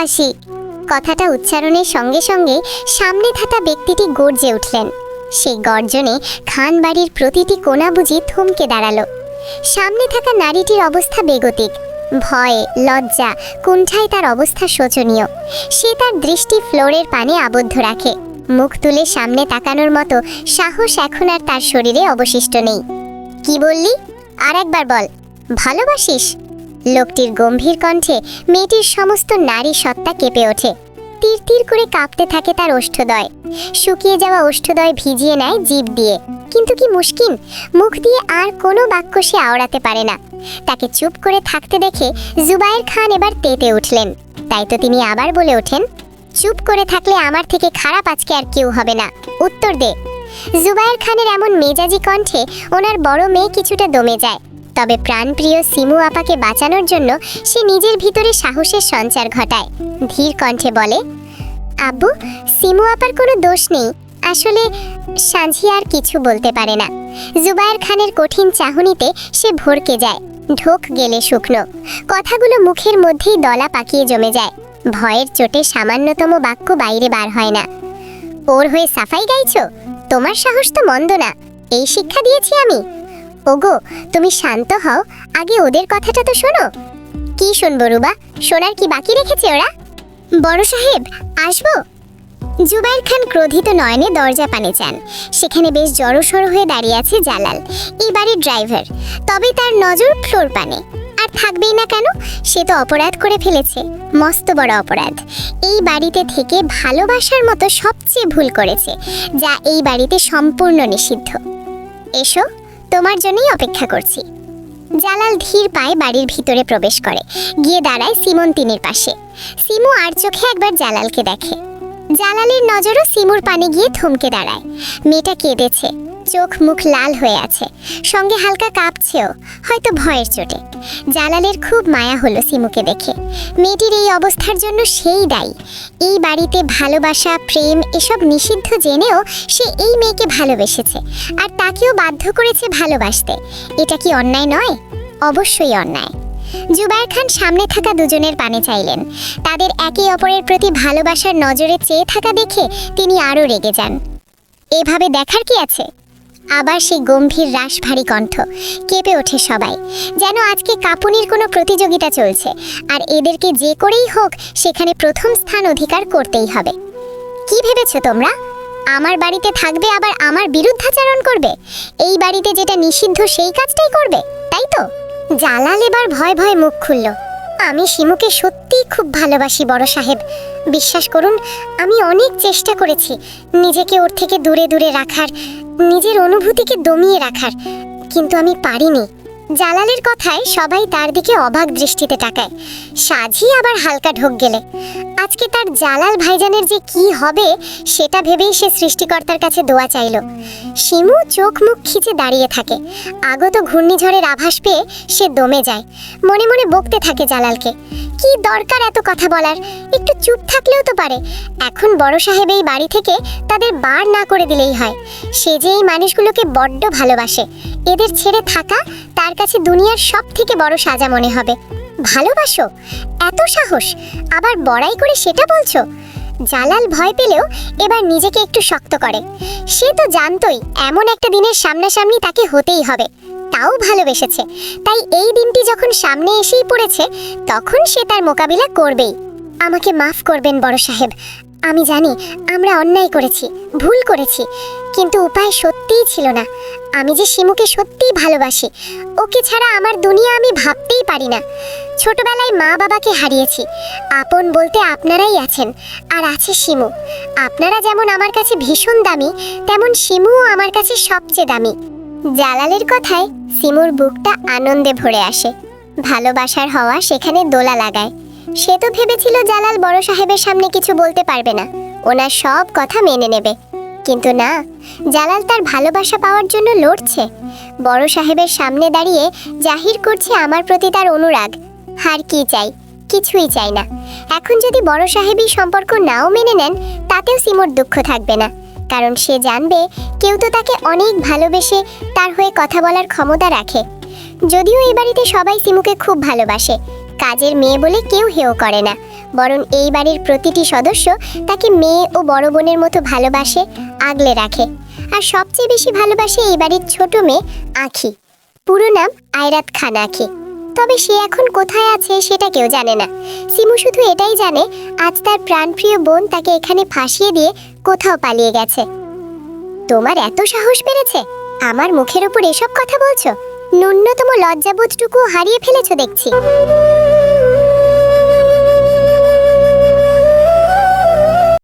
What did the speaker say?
ভালোবাসি কথাটা উচ্চারণের সঙ্গে সঙ্গে সামনে থাকা ব্যক্তিটি গর্জে উঠলেন। সেই গর্জনে খান বাড়ির প্রতিটি কোনা বুঝি থমকে দাঁড়াল। সামনে থাকা নারীটির অবস্থা বেগতিক। ভয়ে, লজ্জা, কুণ্ঠায় তার অবস্থা শোচনীয়। সে তার দৃষ্টি ফ্লোরের পানে আবদ্ধ রাখে। মুখ তুলে সামনে তাকানোর মতো সাহস এখন আর তার শরীরে অবশিষ্ট নেই। কি বললি? আর একবার বল। ভালোবাসিস? লোকটির গম্ভীর কণ্ঠে মেয়েটির সমস্ত নারী সত্তা কেঁপে ওঠে। তীর তীর করে কাঁপতে থাকে তার ওষ্ঠদয়। শুকিয়ে যাওয়া ওষ্ঠদয় ভিজিয়ে নেয় জীব দিয়ে। কিন্তু কি মুশকিল? মুখ দিয়ে আর কোনো বাক্য সে আওড়াতে পারে না। তাকে চুপ করে থাকতে দেখে জুবায়ের খান এবার তেতে উঠলেন। তাই তো তিনি আবার বলে ওঠেন, চুপ করে থাকলে আমার থেকে খারাপ আজকে আর কেউ হবে না। উত্তর দে। জুবায়ের খানের এমন মেজাজি কণ্ঠে ওনার বড় মেয়ে কিছুটা দমে যায়। তবে প্রাণপ্রিয় সিমু আপাকে বাঁচানোর জন্য সে নিজের ভিতরে সাহসের সঞ্চার ঘটায়। ধীর কণ্ঠে বলে, আব্বু, সিমু আপার কোনো দোষ নেই। আসলে সাঁঝি আর কিছু বলতে পারে না। জুবায়ের খানের কঠিন চাহনিতে সে ভরকে যায়, ঢোক গেলে শুকনো। কথাগুলো মুখের মধ্যেই দলা পাকিয়ে জমে যায়। ভয়ের চোটে সামান্যতম বাক্য বাইরে বার হয় না। ওর হয়ে সাফাই গাইছো? তোমার সাহস তো মন্দ না। এই শিক্ষা দিয়েছি আমি। ওগো, তুমি শান্ত হও। আগে ওদের কথাটা তো শোনো। কি শুনব, রুবা? শোনার কি বাকি রেখেছে ওরা? বড় সাহেব, আসব? জুবাইর খান ক্রোধিত নয়নে দরজা পানে চান সেখানে বেশ জড়সড় হয়ে দাঁড়িয়ে আছে জালাল এই বাড়ির ড্রাইভার। তবে তার নজর ফ্লোর পানে। আর থাকবেই না কেন? সে তো অপরাধ করে ফেলেছে। মস্ত বড় অপরাধ। এই বাড়িতে থেকে ভালোবাসার মতো সবচেয়ে ভুল করেছে, যা এই বাড়িতে সম্পূর্ণ নিষিদ্ধ। এসো। তোমার জন্যই অপেক্ষা করছি। জালাল ধীর পায়ে বাড়ির ভিতরে প্রবেশ করে, গিয়ে দাঁড়ায় সিমন তিনের পাশে। সিমু আর চোখে একবার জালালকে দেখে। জালালের নজরও সিমুর পানে গিয়ে থমকে দাঁড়ায়। মেয়েটা কেঁদেছে। চোখ মুখ লাল হয়ে আছে। সঙ্গে হালকা কাঁপছেও, হয়তো ভয়ের চোটে। জালালের খুব মায়া হলো সিমুকে দেখে। মেয়েটির এই অবস্থার জন্য সেই দায়ী। এই বাড়িতে ভালোবাসা, প্রেম এসব নিষিদ্ধ জেনেও সে এই মেয়েকে ভালোবেসেছে। আর তাকেও বাধ্য করেছে ভালোবাসতে। এটা কি অন্যায় নয়? অবশ্যই অন্যায়। জুবায়ের খান সামনে থাকা দুজনের পানে চাইলেন। তাদের একে অপরের প্রতি ভালোবাসার নজরে চেয়ে থাকা দেখে তিনি আরও রেগে যান। এভাবে দেখার কি আছে? আবার সেই গম্ভীর রাস ভারী কণ্ঠ। কেঁপে ওঠে সবাই। যেন আজকে কাপুনির কোনো প্রতিযোগিতা চলছে। আর এদেরকে যে করেই হোক, সেখানে প্রথম স্থান অধিকার করতেই হবে। কি ভেবেছো তোমরা? আমার বাড়িতে থাকবে, আবার আমার বিরুদ্ধাচরণ করবে? এই বাড়িতে যেটা নিষিদ্ধ, সেই কাজটাই করবে, তাই তো? জালাল এবার ভয় ভয় মুখ খুলল। আমি শিমুকে সত্যিই খুব ভালোবাসি, বড় সাহেব। বিশ্বাস করুন, আমি অনেক চেষ্টা করেছি নিজেকে ওর থেকে দূরে দূরে রাখার। নিজের অনুভূতিকে দমিয়ে রাখার। কিন্তু আমি পারিনি। জালালের কথায় সবাই তার দিকে অবাক দৃষ্টিতে তাকায়। সাজি আবার হালকা ঢোক গেলে। আজকে তার জালাল ভাইজানের যে কি হবে, সেটা ভেবেই সে সৃষ্টিকর্তার কাছে দোয়া চাইল। শিমু চোখ মুখ খিচে দাঁড়িয়ে থাকে। আগত ঘূর্ণিঝড়ের আভাস পেয়ে সে দমে যায়। মনে মনে বকতে থাকে জালালকে। কি দরকার এত কথা বলার? একটু চুপ থাকলেও তো পারে। এখন বড় সাহেব এই বাড়ি থেকে তাদের বার না করে দিলেই হয়। সে যে এই মানুষগুলোকে বড্ড ভালোবাসে। এদের ছেড়ে থাকা তার কাছে দুনিয়ার সব থেকে বড় সাজা মনে হবে। ভালোবাসো? এত সাহস। আবার বড়াই করে সেটা বলছো? জালাল ভয় পেলেও এবার নিজেকে একটু শক্ত করে। সে তো জানতই এমন একটা দিনের সামনাসামনি তাকে হতেই হবে। তাও ভালোবেসেছে। তাই এই দিনটি যখন সামনে এসেই পড়েছে, তখন সে তার মোকাবিলা করবেই। আমাকে মাফ করবেন বড় সাহেব। আমি জানি, আমরা অন্যায় করেছি, ভুল করেছি, কিন্তু উপায় সত্যিই ছিল না। আমি যে শিমুকে সত্যিই ভালোবাসি, ওকে ছাড়া আমার দুনিয়া আমি ভাবতেই পারি না। ছোটবেলায় মা বাবাকে হারিয়েছি, আপন বলতে আপনারাই আছেন, আর আছে শিমু। আপনারা যেমন আমার কাছে ভীষণ দামি, তেমন শিমুও আমার কাছে সবচেয়ে দামি। জালালের কথায় শিমুর বুকটা আনন্দে ভরে আসে। ভালোবাসার হওয়া সেখানে দোলা লাগায়। সে তো ভেবেছিল জালাল বড় সাহেবের সামনে কিছু বলতে পারবে না। ওনার সব কথা মেনে নেবে। কিন্তু না, জালাল তার ভালোবাসা পাওয়ার জন্য লড়ছে। বড় সাহেবের সামনে দাঁড়িয়ে জাহির করছে আমার প্রতি তার অনুরাগ। হার কি চাই? কিছুই চাই না। এখন যদি বড় সাহেবই সম্পর্ক নাও মেনে নেন, তাতেও সিমোর দুঃখ থাকবে না। কারণ সে জানবে, কেউ তো তাকে অনেক ভালোবেসে তার হয়ে কথা বলার ক্ষমতা রাখে। যদিও এই বাড়িতে সবাই সিমুকে খুব ভালোবাসে। কাজের মেয়ে বলে কেউ হেও করে না। বরং এই বাড়ির প্রতিটি সদস্য তাকে মেয়ে ও বড় বোনের মতো ভালোবাসে, আগলে রাখে। আর সবচেয়ে বেশি ভালোবাসে এই বাড়ির ছোট মেয়ে আখি। পুরো নাম আয়রাত খান আখি। তবে সে এখন কোথায় আছে সেটা কেউ জানে না। সিমু শুধু এটাই জানে, আজ তার প্রাণপ্রিয় বোন তাকে এখানে ফাঁসিয়ে দিয়ে কোথাও পালিয়ে গেছে। তোমার এত সাহস বেড়েছে? আমার মুখের ওপর এসব কথা বলছো? ন্যূনতম লজ্জাবোধটুকু হারিয়ে ফেলেছো দেখছি।